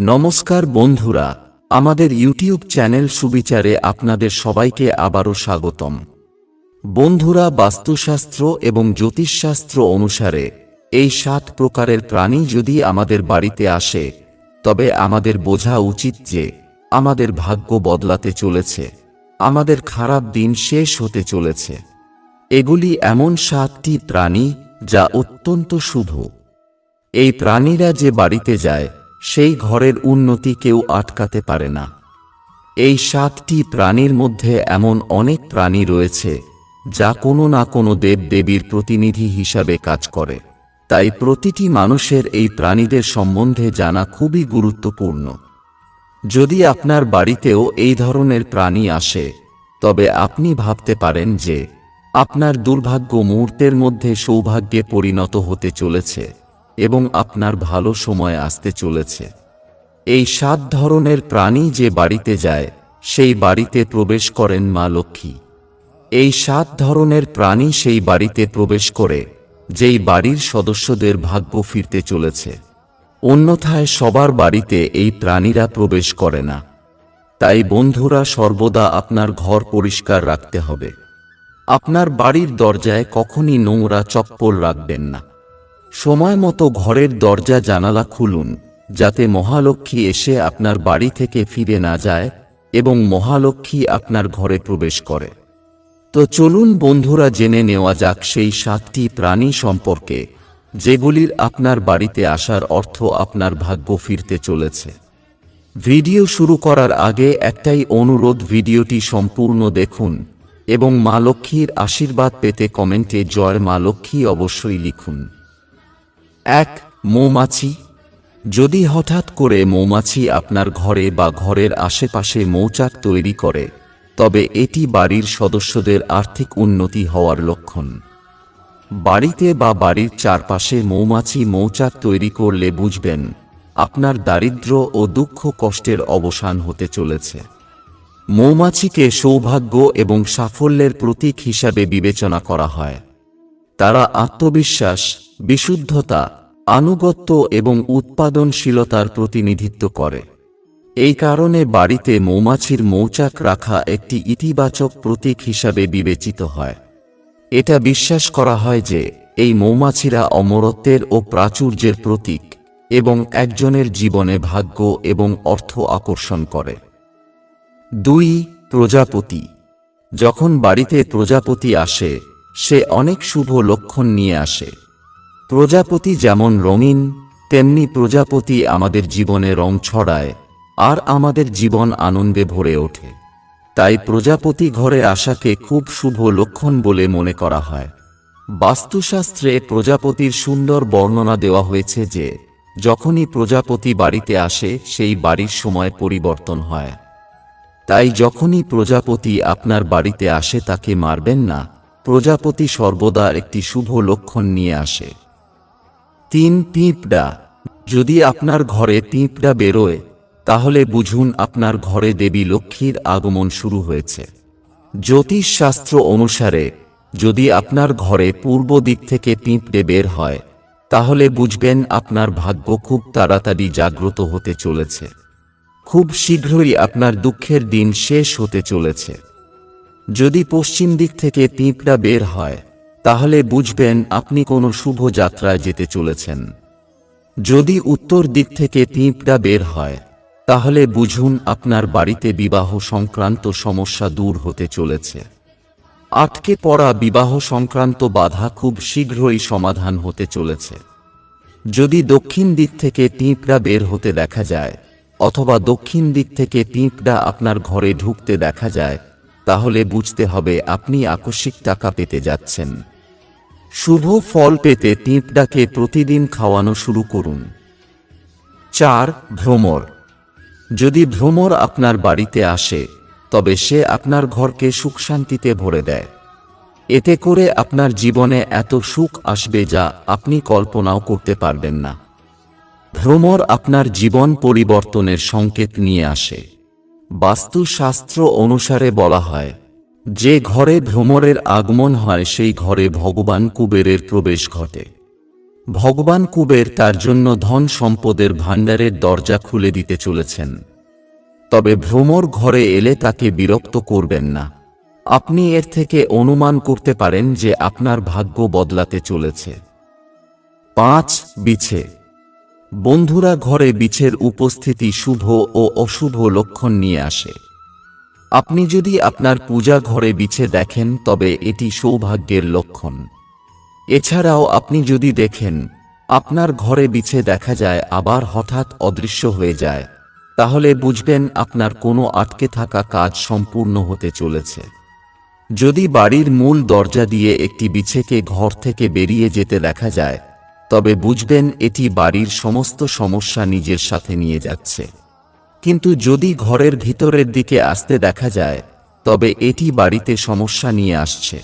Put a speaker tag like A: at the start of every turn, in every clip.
A: নমস্কার বন্ধুরা, আমাদের ইউটিউব চ্যানেল সুবিচারে আপনাদের সবাইকে আবারও স্বাগতম। বন্ধুরা, বাস্তুশাস্ত্র এবং জ্যোতিষশাস্ত্র অনুসারে, এই সাত প্রকারের প্রাণী যদি আমাদের বাড়িতে আসে, তবে আমাদের বোঝা উচিত যে, আমাদের ভাগ্য বদলাতে চলেছে। আমাদের খারাপ দিন শেষ হতে চলেছে। এগুলি এমন সাতটি প্রাণী যা অত্যন্ত শুভ। এই প্রাণীরা যে বাড়িতে যায় সেই ঘরের উন্নতি কেউ আটকাতে পারে না। এই সাতটি প্রাণীর মধ্যে এমন অনেক প্রাণী রয়েছে, যা কোনো না কোনো দেব দেবীর প্রতিনিধি হিসাবে কাজ করে। তাই প্রতিটি মানুষের এই প্রাণীদের সম্বন্ধে জানা খুবই গুরুত্বপূর্ণ। যদি আপনার বাড়িতেও এই ধরনের প্রাণী আসে, তবে আপনি ভাবতে পারেন যে, আপনার দুর্ভাগ্য মুহূর্তের মধ্যে সৌভাগ্যে পরিণত হতে চলেছে। এবং আপনার ভালো সময় আসতে চলেছে। এই সাত ধরনের প্রাণী যে বাড়িতে যায়, সেই বাড়িতে প্রবেশ করেন মা লক্ষ্মী। এই সাত ধরনের প্রাণী সেই বাড়িতে প্রবেশ করে, যেই বাড়ির সদস্যদের ভাগ্য ফিরতে চলেছে। অন্যথায় সবার বাড়িতে এই প্রাণীরা প্রবেশ করে না। তাই বন্ধুরা, সর্বদা আপনার ঘর পরিষ্কার রাখতে হবে। আপনার বাড়ির দরজায় কখনই নোংরা চপ্পল রাখবেন না। সময় মতো ঘরের দরজা জানালা খুলুন, যাতে মহালক্ষ্মী এসে আপনার বাড়ি থেকে ফিরে না যায় এবং মহালক্ষ্মী আপনার ঘরে প্রবেশ করে। তো চলুন বন্ধুরা জেনে নেওয়া যাক সেই সাতটি প্রাণী সম্পর্কে, যেগুলির আপনার বাড়িতে আসার অর্থ আপনার ভাগ্য ফিরতে চলেছে। ভিডিও শুরু করার আগে একটাই অনুরোধ ভিডিওটি সম্পূর্ণ দেখুন এবং মা লক্ষ্মীর আশীর্বাদ পেতে কমেন্টে জয় মা লক্ষ্মী অবশ্যই লিখুন। এক মৌমাছি? যদি হঠাৎ করে মৌমাছি আপনার ঘরে বা ঘরের আশেপাশে মৌচাক তৈরি করে, তবে এটি বাড়ির সদস্যদের আর্থিক উন্নতি হওয়ার লক্ষণ। বাড়িতে বা বাড়ির চারপাশে মৌমাছি মৌচাক তৈরি করলে বুঝবেন, আপনার দারিদ্র্য ও দুঃখ কষ্টের অবসান হতে চলেছে। মৌমাছিকে সৌভাগ্য এবং সাফল্যের প্রতীক হিসাবে বিবেচনা করা হয়। তারা আত্মবিশ্বাস, বিশুদ্ধতা, আনুগত্য এবং উৎপাদনশীলতার প্রতিনিধিত্ব করে। এই কারণে বাড়িতে মৌমাছির মৌচাক রাখা একটি ইতিবাচক প্রতীক হিসাবে বিবেচিত হয়। এটা বিশ্বাস করা হয় যে, এই মৌমাছিরা অমরত্বের ও প্রাচুর্যের প্রতীক এবং একজনের জীবনে ভাগ্য এবং অর্থ আকর্ষণ করে। দুই, প্রজাপতি। যখন বাড়িতে প্রজাপতি আসে সে অনেক শুভ লক্ষণ নিয়ে আসে। প্রজাপতি যেমন রঙিন, তেমনি প্রজাপতি আমাদের জীবনে রং ছড়ায়, আর আমাদের জীবন আনন্দে ভরে ওঠে। তাই প্রজাপতি ঘরে আসাকে খুব শুভ লক্ষণ বলে মনে করা হয়। বাস্তুশাস্ত্রে প্রজাপতির সুন্দর বর্ণনা দেওয়া হয়েছে যে, যখনই প্রজাপতি বাড়িতে আসে, সেই বাড়ির সময় পরিবর্তন হয়। তাই যখনই প্রজাপতি আপনার বাড়িতে আসে, তাকে মারবেন না। প্রজাপতি সর্বদা একটি শুভ লক্ষণ নিয়ে আসে। তিন, পিঁপড়া। যদি আপনার ঘরে পিঁপড়া বেরোয়, তাহলে বুঝুন আপনার ঘরে দেবী লক্ষ্মীর আগমন শুরু হয়েছে। জ্যোতিষশাস্ত্র অনুসারে, যদি আপনার ঘরে পূর্ব দিক থেকে পিঁপড়ে বের হয়, তাহলে বুঝবেন আপনার ভাগ্য খুব তাড়াতাড়ি জাগ্রত হতে চলেছে। খুব শীঘ্রই আপনার দুঃখের দিন শেষ হতে চলেছে। যদি পশ্চিম দিক থেকে পিঁপড়া বের হয়, তাহলে বুঝবেন আপনি কোনো শুভ যাত্রায় যেতে চলেছেন। যদি উত্তর দিক থেকে পিঁপড়া বের হয়, তাহলে বুঝুন আপনার বাড়িতে বিবাহ সংক্রান্ত সমস্যা দূর হতে চলেছে। আটকে পড়া বিবাহ সংক্রান্ত বাধা খুব শীঘ্রই সমাধান হতে চলেছে। যদি দক্ষিণ দিক থেকে পিঁপড়া বের হতে দেখা যায়, অথবা দক্ষিণ দিক থেকে পিঁপড়া আপনার ঘরে ঢুকতে দেখা যায় তাহলে বুঝতে হবে আপনি আকস্মিক টাকা পেতে যাচ্ছেন। শুভ ফল পেতে পিঁপড়াকে প্রতিদিন খাওয়ানো শুরু করুন। চার, ভ্রমর। যদি ভ্রমর আপনার বাড়িতে আসে, তবে সে আপনার ঘরকে সুখ শান্তিতে ভরে দেয়। এতে করে আপনার জীবনে এত সুখ আসবে যা আপনি কল্পনাও করতে পারবেন না। ভ্রমর আপনার জীবন পরিবর্তনের সংকেত নিয়ে আসে। বাস্তুশাস্ত্র অনুসারে বলা হয়, যে ঘরে ভ্রমরের আগমন হয়, সেই ঘরে ভগবান কুবেরের প্রবেশ ঘটে। ভগবান কুবের তার জন্য ধন সম্পদের ভাণ্ডারের দরজা খুলে দিতে চলেছেন। তবে ভ্রমর ঘরে এলে তাকে বিরক্ত করবেন না। আপনি এর থেকে অনুমান করতে পারেন যে আপনার ভাগ্য বদলাতে চলেছে। পাঁচ বিছে বন্ধুরা ঘরে বিছের উপস্থিতি শুভ ও অশুভ লক্ষণ নিয়ে আসে। আপনি যদি আপনার পূজা ঘরে বিছে দেখেন, তবে এটি সৌভাগ্যের লক্ষণ। এছাড়াও আপনি যদি দেখেন, আপনার ঘরে বিছে দেখা যায়, আবার হঠাৎ অদৃশ্য হয়ে যায়, তাহলে বুঝবেন আপনার কোনো আটকে থাকা কাজ সম্পূর্ণ হতে চলেছে। যদি বাড়ির মূল দরজা দিয়ে একটি বিছেকে ঘর থেকে বেরিয়ে যেতে দেখা যায় তবে বুঝবেন এটি বাড়ির সমস্ত সমস্যা নিজের সাথে নিয়ে যাচ্ছে। কিন্তু যদি ঘরের ভিতরের দিকে আসতে দেখা যায়, তবে এটি বাড়িতে সমস্যা নিয়ে আসছে।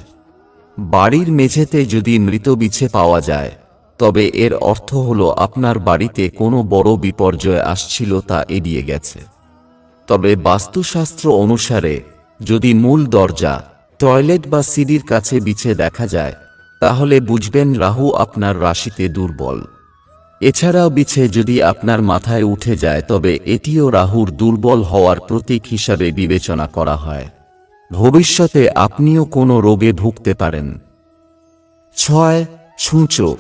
A: বাড়ির মেঝেতে যদি মৃত বিছে পাওয়া যায়, তবে এর অর্থ হল আপনার বাড়িতে কোনো বড় বিপর্যয় আসছিল তা এড়িয়ে গেছে। তবে বাস্তুশাস্ত্র অনুসারে, যদি মূল দরজা, টয়লেট বা সিঁড়ির কাছে বিছে দেখা যায় তাহলে বুঝবেন রাহু আপনার রাশিতে দুর্বল। এছাড়াও বিছে যদি আপনার মাথায় উঠে যায়, তবে এটিও রাহুর দুর্বল হওয়ার প্রতীক হিসাবে বিবেচনা করা হয়। ভবিষ্যতে আপনিও কোনো রোগে ভুগতে পারেন। ছয় ছুঁচো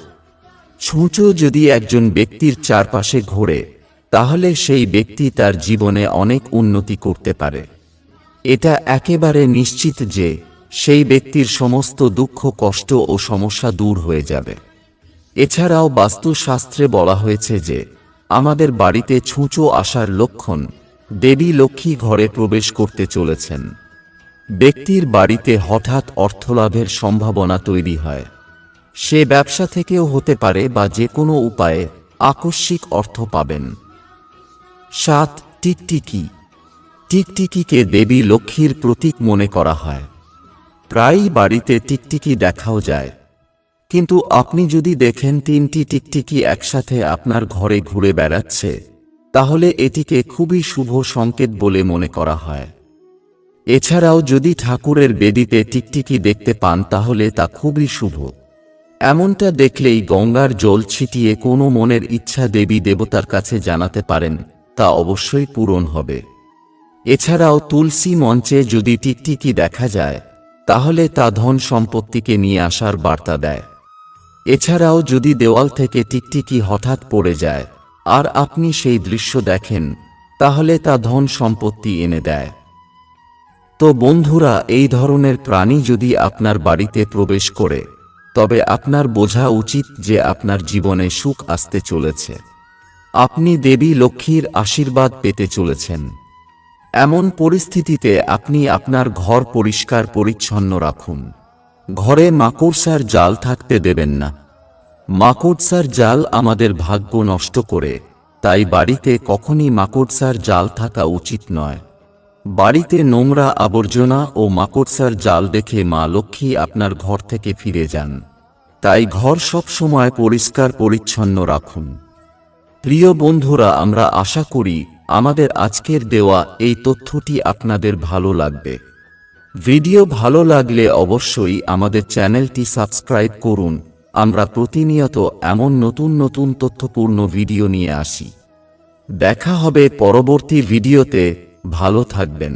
A: ছুঁচো যদি একজন ব্যক্তির চারপাশে ঘোরে, তাহলে সেই ব্যক্তি তার জীবনে অনেক উন্নতি করতে পারে। এটা একেবারে নিশ্চিত যে সেই ব্যক্তির সমস্ত দুঃখ, কষ্ট ও সমস্যা দূর হয়ে যাবে। এছাড়াও বাস্তুশাস্ত্রে বলা হয়েছে যে, আমাদের বাড়িতে ছুঁচো আসার লক্ষণ দেবী লক্ষ্মী ঘরে প্রবেশ করতে চলেছেন। ব্যক্তির বাড়িতে হঠাৎ অর্থলাভের সম্ভাবনা তৈরি হয়। সে ব্যবসা থেকেও হতে পারে বা যে কোনো উপায়ে আকস্মিক অর্থ পাবেন। সাত, টিকটিকি। টিকটিকিকে দেবী লক্ষ্মীর প্রতীক মনে করা হয়। প্রায়ই বাড়িতে টিকটিকি দেখাও যায়। কিন্তু আপনি যদি দেখেন তিনটি টিকটিকি একসাথে আপনার ঘরে ঘুরে বেড়াচ্ছে, তাহলে এটিকে খুবই শুভ সংকেত বলে মনে করা হয়। এছাড়াও যদি ঠাকুরের বেদিতে টিকটিকি দেখতে পান, তাহলে তা খুবই শুভ। এমনটা দেখলেই গঙ্গার জল ছিটিয়ে কোনো মনের ইচ্ছা দেবী দেবতার কাছে জানাতে পারেন, তা অবশ্যই পূরণ হবে। এছাড়াও তুলসী মঞ্চে যদি টিকটিকি দেখা যায় তাহলে তা ধন সম্পত্তিকে নিয়ে আসার বার্তা দেয়। এছাড়াও যদি দেওয়াল থেকে টিকটিকি হঠাৎ পড়ে যায়, আর আপনি সেই দৃশ্য দেখেন, তাহলে তা ধন সম্পত্তি এনে দেয়। তো বন্ধুরা, এই ধরনের প্রাণী যদি আপনার বাড়িতে প্রবেশ করে, তবে আপনার বোঝা উচিত যে আপনার জীবনে সুখ আসতে চলেছে। আপনি দেবী লক্ষ্মীর আশীর্বাদ পেতে চলেছেন। এমন পরিস্থিতিতে আপনি আপনার ঘর পরিষ্কার পরিচ্ছন্ন রাখুন। ঘরে মাকড়সার জাল থাকতে দেবেন না। মাকড়সার জাল আমাদের ভাগ্য নষ্ট করে, তাই বাড়িতে কখনই মাকড়সার জাল থাকা উচিত নয়। বাড়িতে নোংরা আবর্জনা ও মাকড়সার জাল দেখে মা লক্ষ্মী আপনার ঘর থেকে ফিরে যান। তাই ঘর সব সময় পরিষ্কার পরিচ্ছন্ন রাখুন। প্রিয় বন্ধুরা, আমরা আশা করি আমাদের আজকের দেওয়া এই তথ্যটি আপনাদের ভালো লাগবে। ভিডিও ভালো লাগলে অবশ্যই আমাদের চ্যানেলটি সাবস্ক্রাইব করুন। আমরা প্রতিনিয়ত এমন নতুন নতুন তথ্যপূর্ণ ভিডিও নিয়ে আসি। দেখা হবে পরবর্তী ভিডিওতে। ভালো থাকবেন।